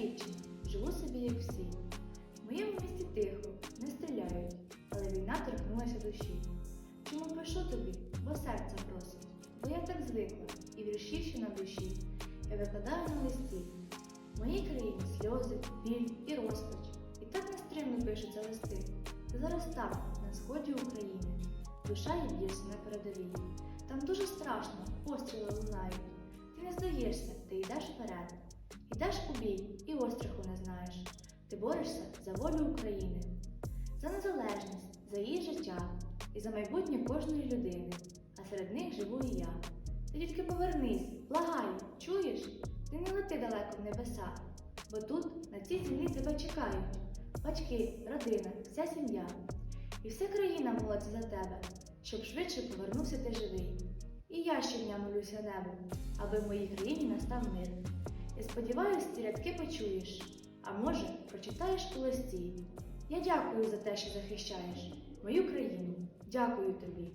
дівчина, живу собі, як всі. В моєму місті тихо, не стріляють, але війна торкнулася душі. Чому пишу тобі, бо серце просить, бо я так звикла, і вірші, що на душі, я викладаю на листі. В моїй країні сльози, біль і розпач, і так нестримно пишуться листи. Ти зараз там, на сході України, душа і б'ється на передовій. Там дуже страшно, постріли лунають. Ти йдеш вперед. Йдеш у бій і остраху не знаєш. Ти борешся за волю України, за незалежність, за її життя і за майбутнє кожної людини. А серед них живу і я. Ти тільки повернись, благаю, чуєш? Ти не лети далеко в небеса, бо тут, на цій землі, тебе чекають. Батьки, родина, вся сім'я. І вся країна молиться за тебе, щоб швидше повернувся ти живий. І я щодня молюся небу, аби в моїй країні настав мир. Я сподіваюся, ці рядки почуєш, а може, прочитаєш у листі. Я дякую за те, що захищаєш мою країну. Дякую тобі.